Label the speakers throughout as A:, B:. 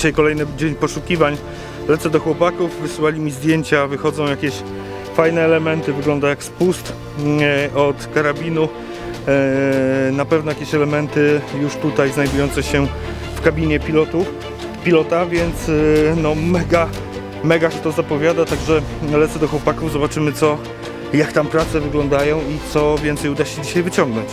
A: Dzisiaj kolejny dzień poszukiwań. Lecę do chłopaków, wysłali mi zdjęcia, wychodzą jakieś fajne elementy, wygląda jak spust e, od karabinu. E, Na pewno jakieś elementy już tutaj znajdujące się w kabinie pilotów, pilota, więc e, no mega, mega się to zapowiada, także lecę do chłopaków, zobaczymy co, jak tam prace wyglądają i co więcej uda się dzisiaj wyciągnąć.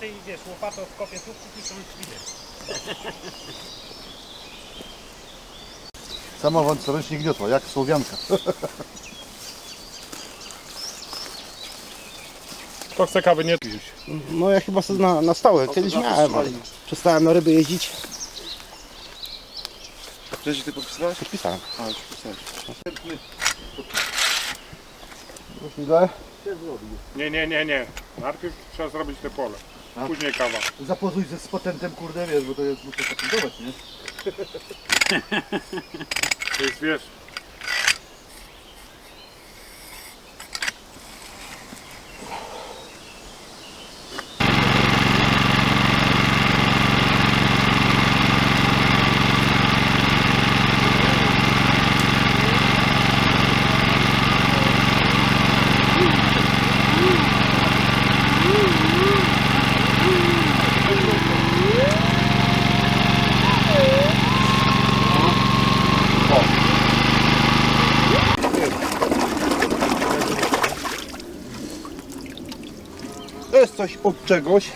B: Więcej, wiesz, łopatą w kopie słupków niż są świnie.
C: Samowąd ręcznie gniotła, jak słowianka.
D: Kto chce kawy nie pić.
E: No ja chyba sobie na, na stałe kiedyś miałem, ale przestałem na ryby jeździć.
C: Wcześniej ty podpisałeś?
E: Podpisałem.
C: A, już podpisałeś. Chwilę.
D: Nie, nie, nie, nie. Najpierw trzeba zrobić te pole. Później kawa.
C: Zapozuj ze z patentem, kurde, wiesz, bo to jest, muszę patentować, nie?
D: To jest, wiesz,
C: To jest coś od czegoś.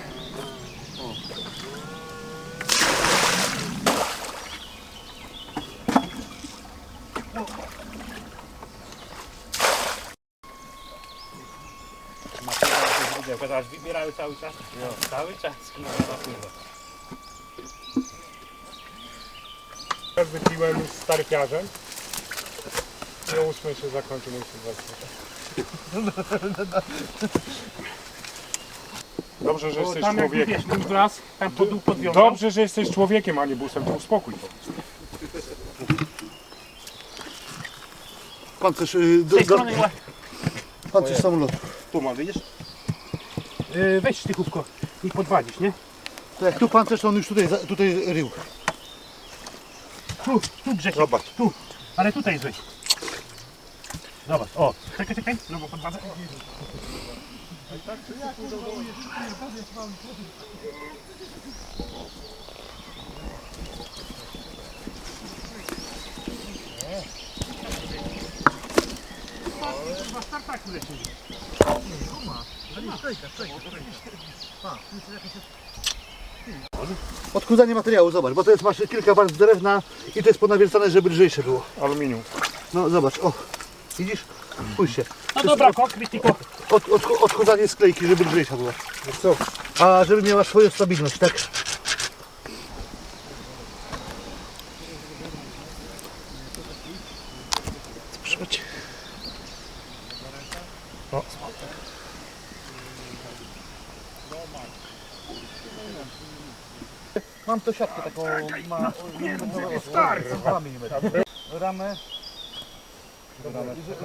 B: Aż wybierały cały czas. No, cały czas.
D: Teraz wypiłem z taryfiarzem. I o ósmej się zakończy mój sylwester. Dobrze, że
B: Bo
D: jesteś
B: tam jak
D: człowiekiem.
B: wiesz, mój glas, tam pod dół podwiązał.
D: Dobrze, że jesteś człowiekiem, a nie busem, to uspokój to.
C: Pancerz,
B: Z
C: do,
B: tej
C: do,
B: strony,
C: pancerz samolotu.
B: tu ma, widzisz? Yy, weź sztychówko i podwadzisz, nie?
C: To jak tu pancerz, to on już tutaj, za- tutaj rył.
B: Tu, tu Grzesiek,
C: Zobacz.
B: tu. Ale tutaj weź. Zobacz, o. Czekaj, czekaj, no bo podwadzę. Chyba startaku leci.
C: Odchudzanie materiału, zobacz, bo to jest masz kilka warstw drewna i to jest ponawiercane, żeby lżejsze było.
D: Aluminium.
C: No zobacz, o, widzisz? Spójrzcie.
B: No dobra, kokpit tylko.
C: Od, od, odchudzanie sklejki, żeby lżejsza była.
D: Co?
C: A żeby miała swoją stabilność, tak? Przychodź.
D: O.
C: Mam to siatkę taką, ma milimetrową, 2 mm. Ramę, ramę. Żeby-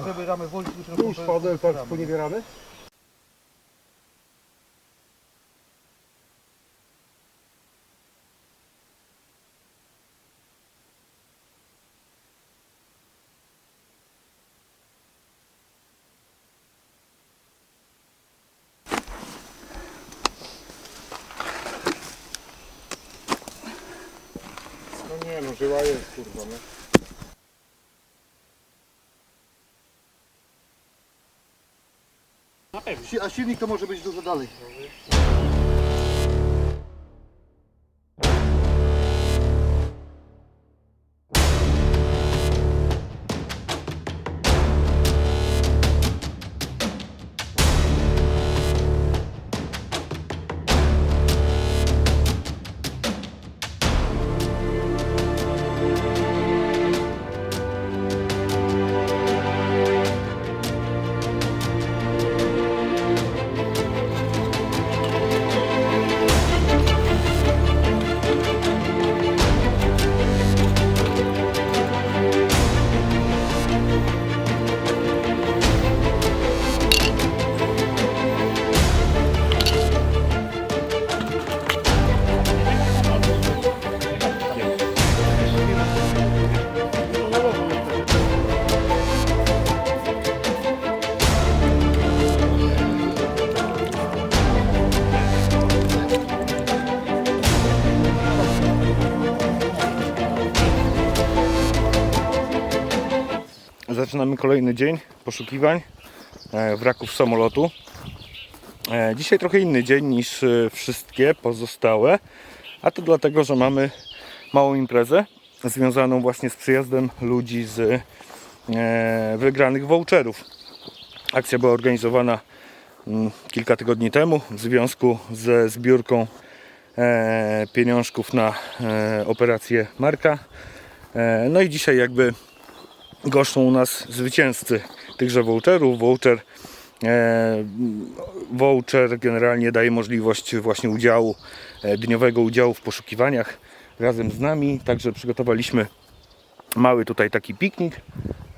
C: żeby ramę włożyć, muszę
D: Już padel tak sponiewierany? No nie no, żyła jest kurwa, nie?
C: A silnik to może być dużo dalej.
A: Zaczynamy kolejny dzień poszukiwań e, wraków samolotu. E, Dzisiaj trochę inny dzień niż e, wszystkie pozostałe, a to dlatego, że mamy małą imprezę związaną właśnie z przyjazdem ludzi z wygranych voucherów. Akcja była organizowana mm, kilka tygodni temu w związku ze zbiórką pieniążków na operację Marka. No i dzisiaj jakby goszczą u nas zwycięzcy tychże voucherów. Voucher, e, voucher generalnie daje możliwość właśnie udziału, e, dniowego udziału w poszukiwaniach razem z nami. Także przygotowaliśmy mały tutaj taki piknik.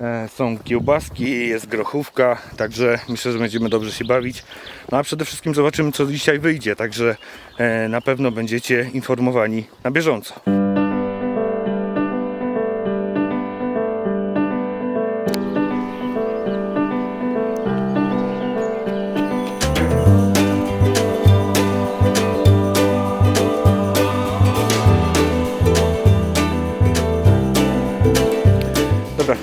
A: E, są kiełbaski, jest grochówka, także myślę, że będziemy dobrze się bawić. No a przede wszystkim zobaczymy, co dzisiaj wyjdzie, także e, na pewno będziecie informowani na bieżąco.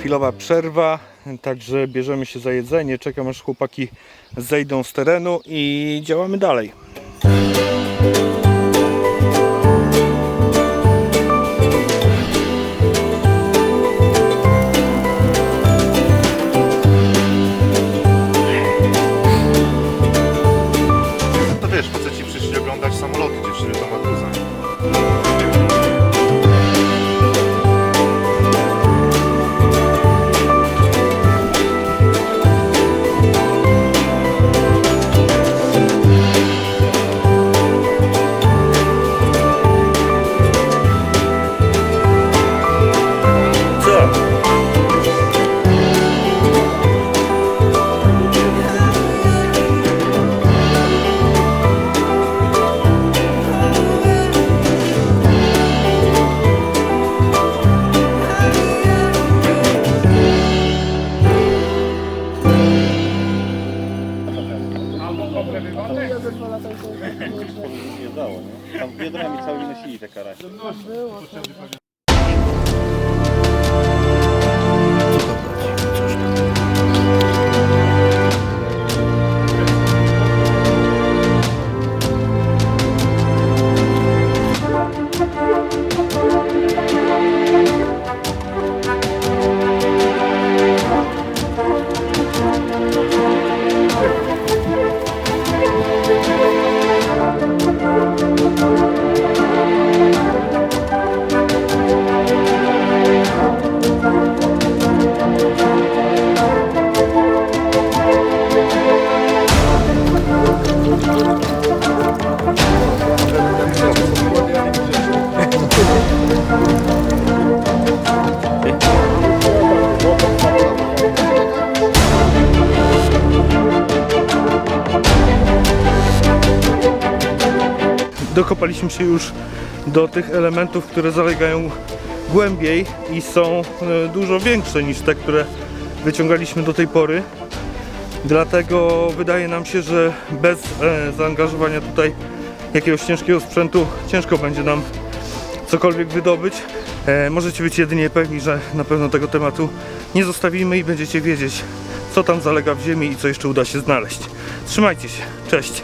A: Chwilowa przerwa, także bierzemy się za jedzenie. Czekam aż chłopaki zejdą z terenu i działamy dalej.
F: Biodrami całymi nosili te karasie.
A: Dokopaliśmy się już do tych elementów, które zalegają głębiej i są e, dużo większe niż te, które wyciągaliśmy do tej pory. Dlatego wydaje nam się, że bez e, zaangażowania tutaj jakiegoś ciężkiego sprzętu ciężko będzie nam cokolwiek wydobyć. E, możecie być jedynie pewni, że na pewno tego tematu nie zostawimy i będziecie wiedzieć, co tam zalega w ziemi i co jeszcze uda się znaleźć. Trzymajcie się, cześć!